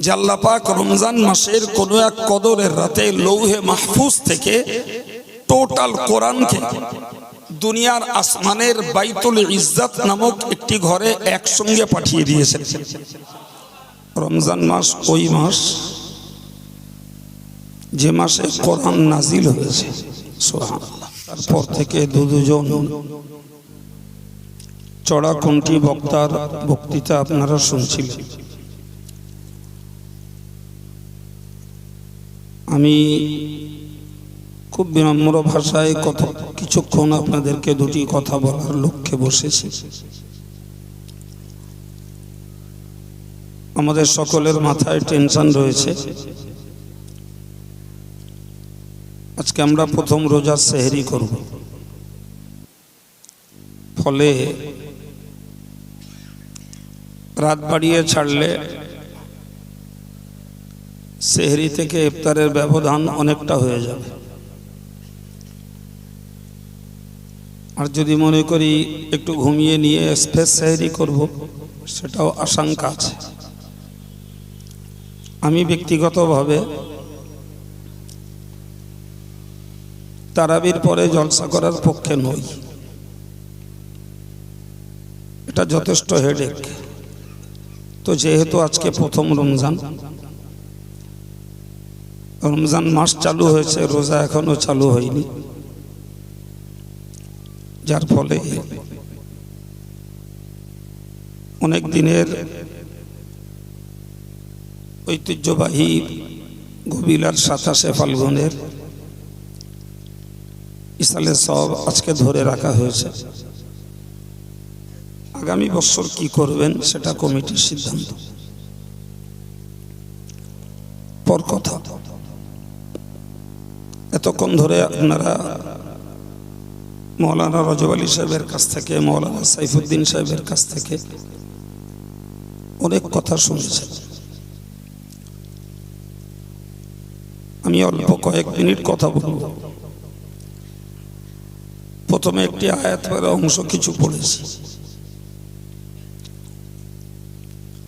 আল্লাহ রমজান মাসের কোনো এক কদরের রাতে লৌহে মাহফুজ থেকে টোটাল কোরআনকে দুনিয়ার আসমানের বাইতুল ইজ্জাত নামক একটি ঘরে একসঙ্গে পাঠিয়ে দিয়েছেন রমজান মাস ওই মাস যে মাসে কোরআন নাজিল হয়েছে। তারপর থেকে দু দুজন চড়া চড়াকণ্ঠী বক্তার বক্তৃতা আপনারা শুনছিলেন আমি খুব বিনম্র ভাষায় কত কিছুক্ষণ আপনাদেরকে দুটি কথা বলার লক্ষ্যে বসেছি। আমাদের সকলের মাথায় টেনশন রয়েছে। আজকে আমরা প্রথম রোজা সেহরি করব। ফলে রাত বাড়িয়ে ছাড়লে সেহরি থেকে ইফতারের ব্যবধান অনেকটা হয়ে যাবে। আর যদি মনে করি একটু ঘুমিয়ে নিয়ে স্পেস সেহরি করব, সেটাও আশঙ্কা আছে। আমি ব্যক্তিগতভাবে তারাবির পরে জলসা করার পক্ষে নই। এটা যথেষ্ট হেডেক তো যেহেতু আজকে প্রথম রমজান রমজান মাস চালু হয়েছে, রোজা এখনও চালু হয়নি। যার ফলে অনেক দিনের ঐতিহ্যবাহী গবিলার সাতাশে ফাল্গুনের ইসালে সব আজকে ধরে রাখা হয়েছে। আগামী বছর কি করবেন সেটা কমিটির সিদ্ধান্ত। পর কথা। এতক্ষণ ধরে আপনারা মৌলানা রজব আলী সাহেবের কাছ থেকে, মৌলানা সাইফুদ্দিন সাহেবের কাছ থেকে অনেক কথা শুনেছেন আমি অল্প কয়েক মিনিট কথা বলব। প্রথমে একটি আয়াত অংশ কিছু পড়েছি।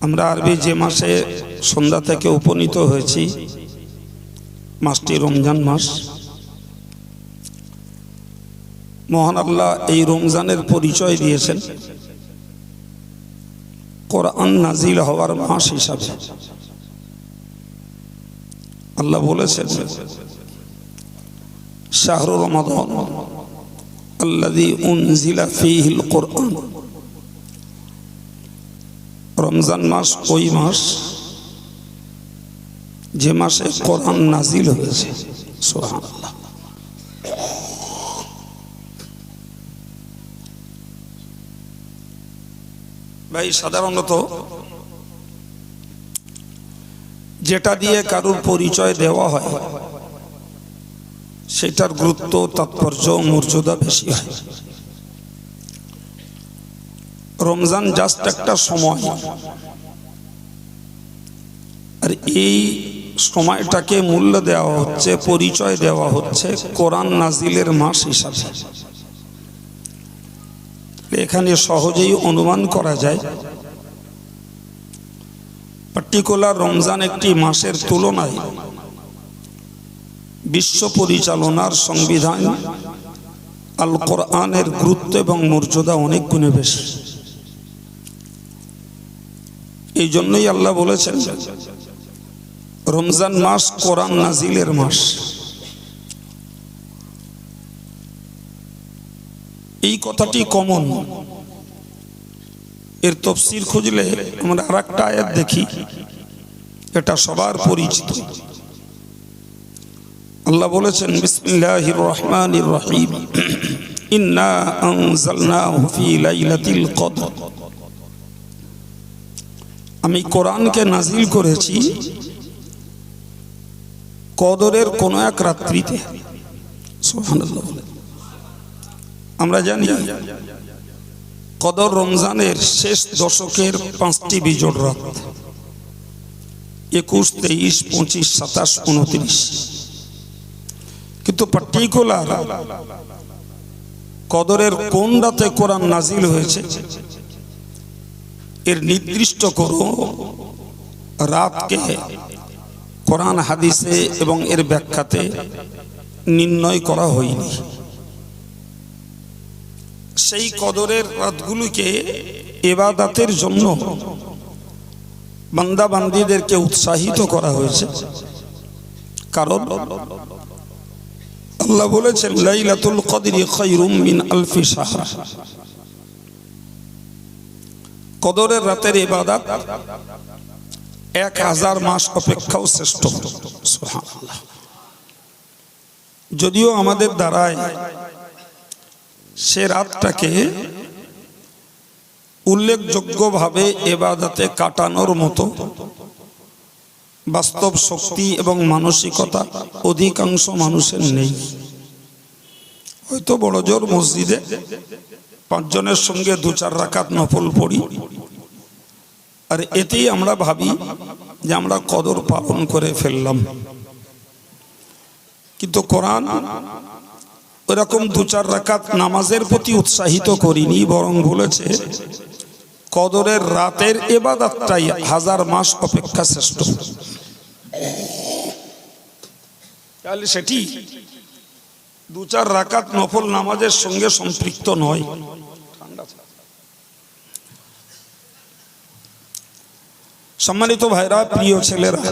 আমরা আরবি যে মাসে সন্ধ্যা থেকে উপনীত হয়েছি মাসটি রমজান মাস। মহান আল্লাহ এই রমজানের পরিচয় দিয়েছেন কোরআন নাজিল হওয়ার মাস হিসাবে। আল্লাহ বলেছেন, শাহরু রমাদান কোরআন। রমজান মাস ওই মাস যে মাসে কোরআন নাজিল হয়েছে ভাই, সাধারণত যেটা দিয়ে কারুর পরিচয় দেওয়া হয়, সেটার গুরুত্ব, তাৎপর্য, মর্যাদা বেশি হয়। রমজান জাস্ট একটা সময়। আর এই সময়টাকে মূল্য দেওয়া হচ্ছে, পরিচয় দেওয়া হচ্ছে কোরআন নাজিলের মাস হিসাবে। এখানে সহজেই অনুমান করা যায় পার্টিকুলার রমজান একটি মাসের তুলনায় বিশ্ব পরিচালনার সংবিধান আল কোরআনের গুরুত্ব এবং মর্যাদা অনেক গুণে বেশি। এই জন্যই আল্লাহ বলেছেন রমজান মাস কোরআন নাজিলের মাস। এই কথাটি কমন। এর তফসিল খুঁজলে আমরা আর একটা আয়াত দেখি। এটা সবার পরিচিত। আল্লাহ বলেছেন, বিসমিল্লাহির রহমানির রহিম। ইন্না আনজালনাহু ফি লাইলাতিল কদর। আমি কোরআনকে নাজিল করেছি কদরের কোন এক রাত্রিতে। আমরা জানি, কদর রমজানের শেষ দশকের পাঁচটি বিজোড় রাত। একুশ, তেইশ, পঁচিশ, সাতাশ, উনত্রিশ। কিন্তু পার্টিকুলার কদরের কোন রাতে কোরআন নাজিল হয়েছে, এর নির্দিষ্ট কোনো রাতকে কোরআন, হাদিসে এবং এর ব্যাখ্যাতে নির্ণয় করা হয়নি। সেই কদরের রাতগুলিকে এবাদাতের জন্য বান্দাবান্দিদেরকে উৎসাহিত করা হয়েছে। কারণ আল্লাহ বলেছেন, লাইলাতুল কদরি খায়রুম মিন আলফি শাহর। কদরের রাতের ইবাদত এক হাজার মাস অপেক্ষাও শ্রেষ্ঠ। যদিও আমাদের দ্বারায় সে রাতটাকে উল্লেখযোগ্যভাবে এবাদাতে কাটানোর মতো বাস্তব শক্তি এবং মানসিকতা অধিকাংশ মানুষের নেই। হয়তো বড় জোর মসজিদে পাঁচজনের সঙ্গে দু চার রাকাত নফল পড়ি আর এতেই আমরা ভাবি যে আমরা কদর পালন করে ফেললাম। কিন্তু কোরআন ওরকম দু চার রাকাত নামাজের প্রতি উৎসাহিত করিনি, বরং বলেছে, কদরের রাতের এবাদাতটাই হাজার মাস অপেক্ষা শ্রেষ্ঠ। তাহলে সেটি দু চার রাকাত নফল নামাজের সঙ্গে সম্পৃক্ত নয়। সম্মানিত ভাইরা, প্রিয় ছেলেরা,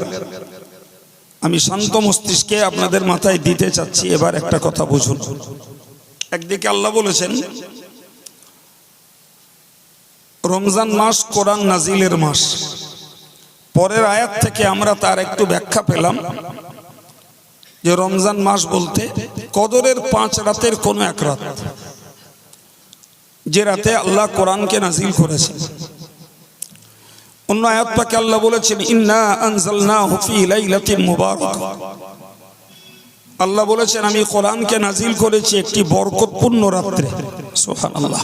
আমি শান্ত মস্তিষ্কে আপনাদের মাথায় দিতে চাচ্ছি, এবার একটা কথা বুঝুন। একদিকে আল্লাহ বলেছেন, রমজান মাস কোরআন নাজিলের মাস। পরের আয়াত থেকে আমরা তার একটু ব্যাখ্যা পেলাম, যে রমজান মাস বলতে কদরের পাঁচ রাতের কোনো এক রাত, যে রাতে আল্লাহ কোরআনকে নাজিল করেছেন। অন্য আয়াত পাকে আল্লাহ বলেছেন, ইন্না আনজালনাহু ফি লাইলাতিন মুবারাক। আল্লাহ বলেছেন, আমি কোরআনকে নাজিল করেছি একটি বরকতপূর্ণ রাত্রে। সুবহানাল্লাহ।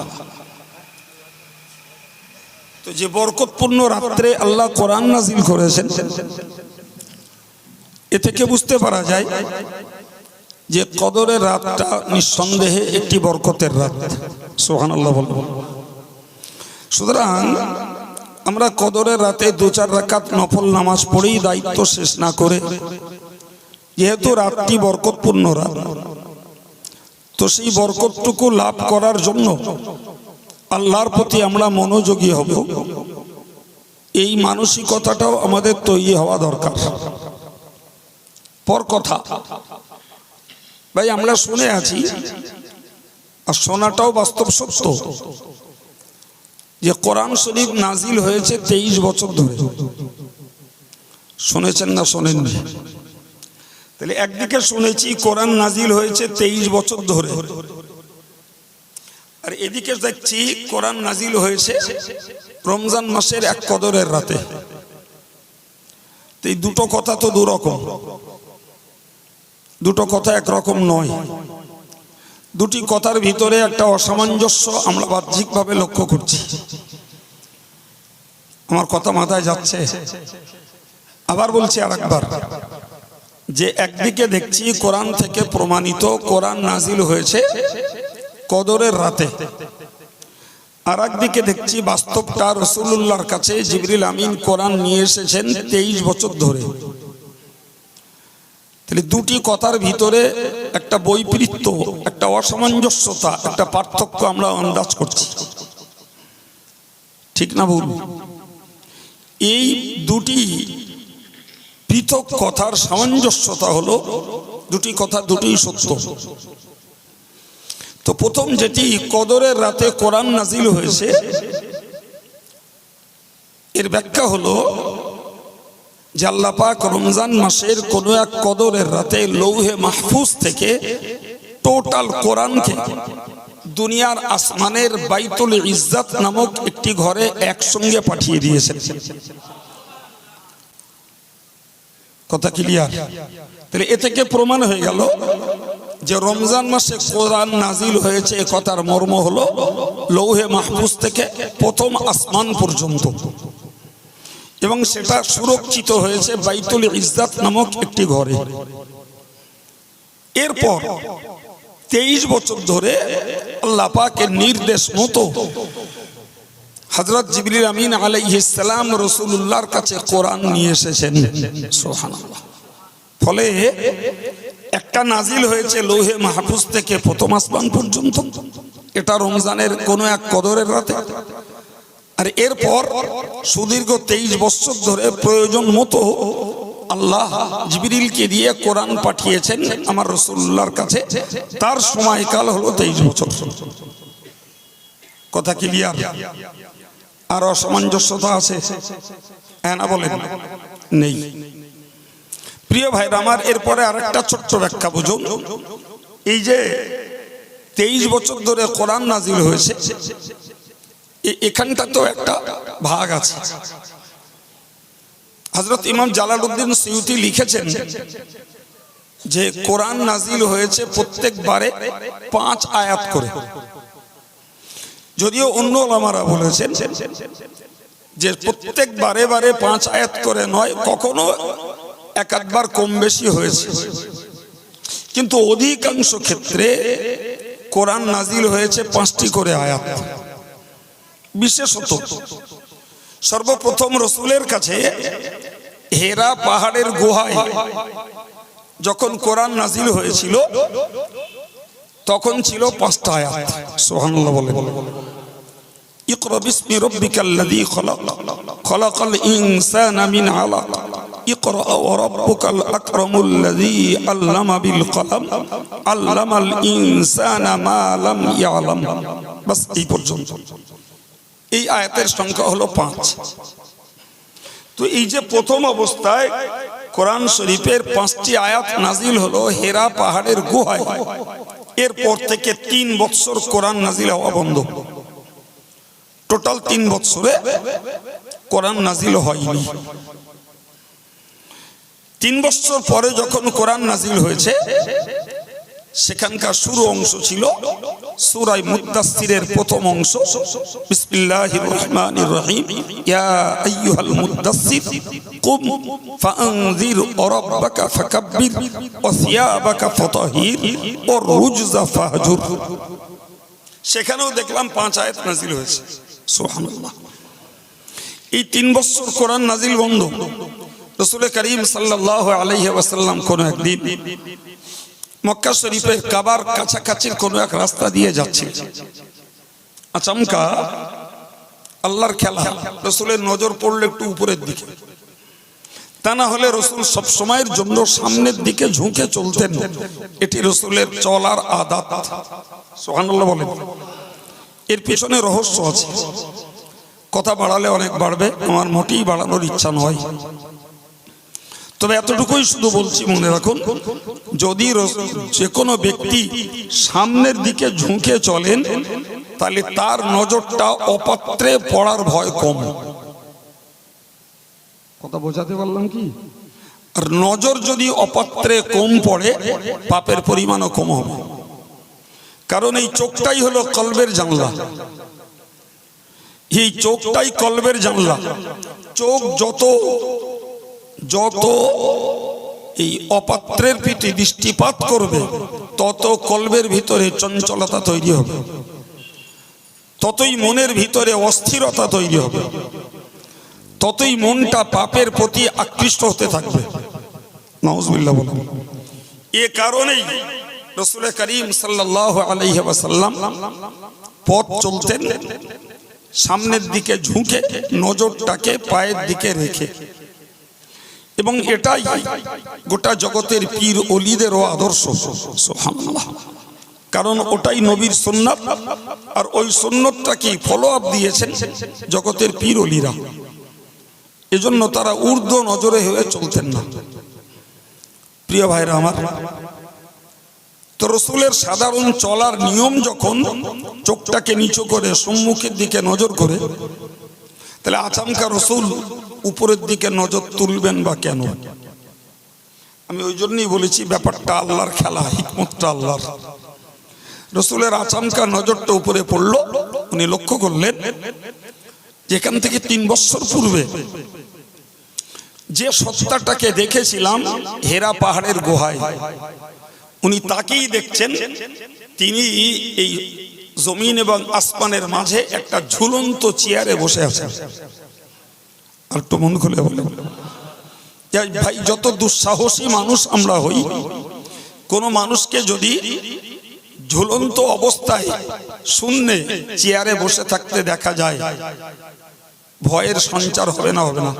তো যে বরকতপূর্ণ রাত্রে আল্লাহ কোরআন নাজিল করেছেন, এ থেকে বুঝতে পারা যায় যে কদরের রাতটা নিঃসন্দেহে একটি বরকতের রাত। সোহান আল্লাহ বলব। সুতরাং আমরা কদরের রাতে দু চার রাকাত নফল নামাজ পড়েই দায়িত্ব শেষ না করে, যেহেতু রাতটি বরকতপূর্ণ রাত, তো সেই বরকতটুকু লাভ করার জন্য আল্লাহর প্রতি আমরা মনোযোগী হব। এই মানসিকতাটাও আমাদের তৈরি হওয়া দরকার। পর কথা। ভাই, আমরা শুনে আছি, আর শোনাটাও বাস্তব সত্য যে কোরআন শরীফ নাজিল হয়েছে তেইশ বছর ধরে। শুনেছেন না শোনেননি? তাহলে একদিকে শুনেছি কোরআন নাজিল হয়েছে তেইশ বছর ধরে। আর এদিকে দেখছি কোরআন নাজিল হয়েছে রমজান মাসের এক কদরের রাতে। এই দুটো কথা তো দুরকম। দুটো কথা একরকম নয়। দুটি কথার ভিতরে একটা অসামঞ্জস্য আমরা বাহ্যিকভাবে লক্ষ্য করছি। আমার কথা মাথায় যাচ্ছে। আবার বলছি আর একবার যে একদিকে দেখছি কোরআন থেকে প্রমাণিত কোরআন নাজিল হয়েছে কদরের রাতে। আর একদিকে দেখছি বাস্তবটা রসুল্লাহর কাছে জিবরিল আমিন কোরআন নিয়ে এসেছেন তেইশ বছর ধরে। তাহলে দুটি কথার ভিতরে একটা বৈপরীত্য, একটা অসামঞ্জস্যতা, একটা পার্থক্য আমরা আন্দাজ করছি। ঠিক না ভুল? এই দুটি পৃথক কথার সামঞ্জস্যতা হলো দুটি কথা দুটি সত্য। তো প্রথম যেটি, কদরের রাতে কোরআন নাজিল হয়েছে, এর ব্যাখ্যা হলো যে আল্লাহ পাক রমজান মাসের কোন এক কদরের রাতে লৌহে মাহফুজ থেকে টোটাল কোরআনকে দুনিয়ার আসমানের বাইতুল ইজ্জাত নামক একটি ঘরে একসঙ্গে পাঠিয়ে দিয়েছেন। কথা ক্লিয়ার তাহলে এ থেকে প্রমাণ হয়ে গেল যে রমজান মাসে কোরআন নাজিল হয়েছে কথার মর্ম হলো লৌহে মাহফুজ থেকে প্রথম আসমান পর্যন্ত। এবং সেটা সুরক্ষিত হয়েছে বাইতুল ইজ্জাত নামক একটি ঘরে। এরপর তেইশ বছর ধরে আল্লাহ পাকের নির্দেশ মতো হজরত জিবরিল আমিন আলাইহিসসালাম রসুল্লাহর কাছে কোরআন নিয়ে এসেছেন। ফলে একটা নাজিল হয়েছে লৌহে মাহফুজ থেকে প্রথম আসমান পর্যন্ত। এটা রমজানের কোনো এক কদরের রাতে। আর এরপর সুদীর্ঘ তেইশ বছর ধরে প্রয়োজন মতো আল্লাহ জিবিরিলকে দিয়ে কোরআন পাঠিয়েছেন আমার রসুল্লাহর কাছে। তার সময়কাল হলো তেইশ বছর। কথা ক্লিয়ার? আর অসামঞ্জস্যতা আছে? হ্যাঁ না বলেন? নেই। প্রিয় ভাইরা আমার, এরপরে আর একটা ছোট্ট ব্যাখ্যা বুঝুন। এই যে তেইশ বছর ধরে কোরআন নাজিল হয়েছে এখানটা তো একটা ভাগ আছে। হজরত ইমাম জালালউদ্দিন সৈয়দি লিখেছেন যে, কোরআন নাজিল হয়েছে প্রত্যেকবারে পাঁচ আয়াত করে। যদিও অন্য ওলামারা বলেছেন যে প্রত্যেক বারে বারে পাঁচ আয়াত করে নয়, কখনো এক একবার কম বেশি হয়েছে। কিন্তু অধিকাংশ ক্ষেত্রে কোরআন নাজিল হয়েছে পাঁচটি করে আয়াত। বিশেষত সর্বপ্রথম রসুলের কাছে হেরা পাহাড়ের গুহায় যখন কোরআন নাজিল হয়েছিল তখন ছিল পাঁচটা আয়াত সোহানুল্লাহ বলে اقرأ باسم ربك الذي خلق خلق الإنسان من علق اقرأ وربك الأكرم الذي علم بالقلم علم الإنسان ما لم يعلم بس এই পর্যন্ত এই আয়াতের সংখ্যা হলো পাঁচ। তো এই যে প্রথম অবস্থায় কোরআন শরীফের পাঁচটি আয়াত নাজিল হলো হেরা পাহাড়ের গুহায়। এরপর থেকে তিন বৎসর কোরআন নাজিল হওয়া বন্ধ। টোটাল তিন বৎসরে কোরআন নাজিল হয়নি। তিন বছর পরে যখন কোরআন নাজিল হয়েছে সেখানকার শুরু অংশ ছিল সুরাই মুদাসসিরের প্রথম অংশ। বিসমিল্লাহির রহমানির রহিম। ইয়া আইয়ুহাল মুদাসসির, কুম ফাআনযির রাব্বাকা ফাকাব্বির ওয়া সিয়াবাকা ফাতাহির ওয়া রুজজা ফাহজুর। সেখানেও দেখলাম পাঁচ আয়াত নাজিল হয়েছে। সুবহানাল্লাহ। এই তিন বছর কোরআন নাজিল বন্ধ। রসুল করিম সাল্লাহ আলাইহি ওয়াসাল্লাম কোন একদিন মক্কা শরীফের কাবার কাছাকাছির কোনো এক রাস্তা দিয়ে যাচ্ছে। আচমকা আল্লাহর খেলা, রসুলের নজর পড়ল একটু উপরের দিকে। তা না হলে রসুল সব সময়ের জন্য সামনের দিকে ঝুঁকে চলতেন। এটি রসুলের চলার আদাত। সোহানুল্লাহ বলেন। এর পেছনে রহস্য আছে। কথা বাড়ালে অনেক বাড়বে, আমার মোটেই বাড়ানোর ইচ্ছা নয়। তবে এতটুকুই শুধু বলছি মনে রাখুন যদি যে কোনো ব্যক্তি সামনের দিকে ঝুঁকে চলেন তাহলে তার নজরটা অপাত্রে পড়ার ভয় কম। কথা বোঝাতে পারলাম কি? আর নজর যদি অপাত্রে কম পড়ে পাপের পরিমাণও কম হবে। কারণ এই চোখটাই হলো কলবের জানলা। এই চোখটাই কলবের জানলা। চোখ যত যত এই অপাত্রের পিঠে দৃষ্টিপাত করবে, তত কলবের ভিতরে চঞ্চলতা তৈরি হবে। ততই মনের ভিতরে অস্থিরতা তৈরি হবে। ততই মনটা পাপের প্রতি আকৃষ্ট হতে থাকবে। এ কারণেই রসুল করিম সাল্লাহ পথ চলতেন, সামনের দিকে ঝুঁকে, নজরটাকে পায়ের দিকে রেখে। এবং এটাই গোটা জগতের পীর অলিদেরও আদর্শ। কারণ ওটাই নবীর সুন্নাত, আর ওই সুন্নতটাকে ফলো আপ দিয়েছেন জগতের পীর অলিরা এজন্য তারা ঊর্ধ্ব নজরে হয়ে চলতেন না। প্রিয় ভাইরা আমার, তো রসুলের সাধারণ চলার নিয়ম যখন চোখটাকে নিচু করে সম্মুখের দিকে নজর করে, তাহলে আচমকা রসুল উপরের দিকে নজর তুলবেন বা কেন? আমি ওই জন্যই বলেছি, ব্যাপারটা আল্লাহর খেলা, হিকমতটা আল্লাহর। রসুলের আচমকা নজরটা উপরে পড়ল, উনি লক্ষ্য করলেন, যেখান থেকে তিন বছর পূর্বে যে সত্তাটাকে দেখেছিলাম, হেরা পাহাড়ের গুহায়, উনি তাকেই দেখছেন, তিনি এই জমিন এবং আসমানের মাঝে একটা ঝুলন্ত চেয়ারে বসে আছে আর একটু মন খুলে বলে। ভাই, যত দুঃসাহসী মানুষ আমরা হই, কোন মানুষকে যদি ঝুলন্ত অবস্থায় শূন্যে চেয়ারে বসে থাকতে দেখা যায়, ভয়ের সঞ্চার হবে না হবে না।